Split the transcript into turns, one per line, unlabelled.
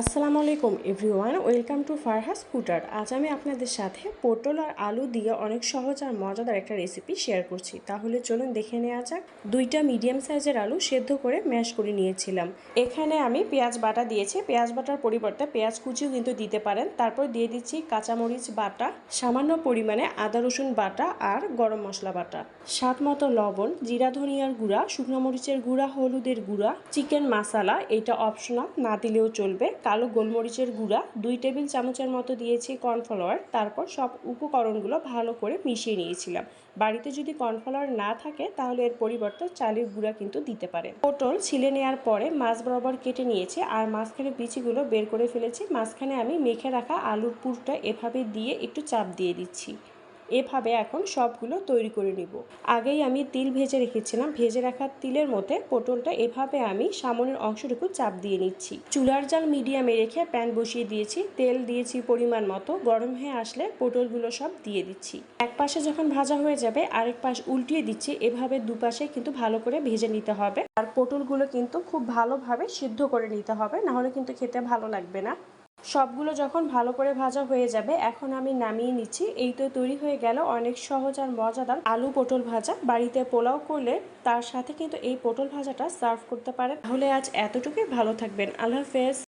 আসসালামু আলাইকুম everyone, welcome to ফারহাস ফুটার। আজ আমি আপনাদের সাথে পটল আর আলু দিয়ে অনেক সহজ আর মজাদার একটা রেসিপি শেয়ার করছি। তাহলে চলুন দেখে নেওয়া যাক। দুইটা মিডিয়াম সাইজের আলু সেদ্ধ করে ম্যাশ করে নিয়েছিলাম। এখানে আমি পেঁয়াজ বাটা দিয়েছি। পেঁয়াজ বাটার পরিবর্তে পেঁয়াজ কুচিও কিন্তু দিতে পারেন। তারপর দিয়ে দিচ্ছি কাঁচামরিচ বাটা, সামান্য পরিমাণে আদা রসুন বাটা আর গরম মশলা বাটা। স্বাদ মতো লবণ, জিরা ধনিয়ার গুঁড়া, শুকনো মরিচের গুঁড়া, হলুদের গুঁড়া, চিকেন মশলা এটা অপশনাল না দিলেও চলবে। কালো গোলমরিচের গুঁড়া, দুই টেবিল চামচের মতো দিয়েছি কর্নফ্লাওয়ার। তারপর সব উপকরণগুলো ভালো করে মিশিয়ে নিয়েছিলাম। বাড়িতে যদি কর্নফ্লাওয়ার না থাকে, তাহলে এর পরিবর্তে চালের গুঁড়া কিন্তু দিতে পারেন। পটল ছিলে নেওয়ার পরে মাছ বরাবর কেটে নিয়েছি আর মাঝখানে বিচিগুলো বের করে ফেলেছি। মাঝখানে আমি মেখে রাখা আলুর পুরটা এভাবে দিয়ে একটু চাপ দিয়ে দিচ্ছি। এভাবে এখন সবগুলো তৈরি করে নিব। আগেই আমি তিল ভেজে রেখেছিলাম। ভেজে রাখা তিলের মধ্যে পটলটা এভাবে আমি সামনের অংশটুকু চাপ দিয়ে নিচ্ছি। চুলার জাল মিডিয়ামে রেখে প্যান বসিয়ে দিয়েছি। তেল দিয়েছি পরিমাণ মতো। গরম হয়ে আসলে পটলগুলো সব দিয়ে দিচ্ছি। এক পাশে যখন ভাজা হয়ে যাবে, আরেক পাশ উল্টিয়ে দিচ্ছি। এভাবে দুপাশে কিন্তু ভালো করে ভেজে নিতে হবে। আর পটলগুলো কিন্তু খুব ভালোভাবে সিদ্ধ করে নিতে হবে। নাহলে কিন্তু খেতে ভালো লাগবে না। সবগুলো যখন ভালো করে ভাজা হয়ে যাবে, এখন আমি নামিয়ে নিচ্ছি। এই তো তৈরি হয়ে গেল অনেক সহজ আর মজাদার আলু পটল ভাজা। বাড়িতে পোলাও করলে তার সাথে কিন্তু এই পটল ভাজাটা সার্ভ করতে পারেন। তাহলে আজ এতটুকুই। ভালো থাকবেন। আল্লাহ হাফেজ।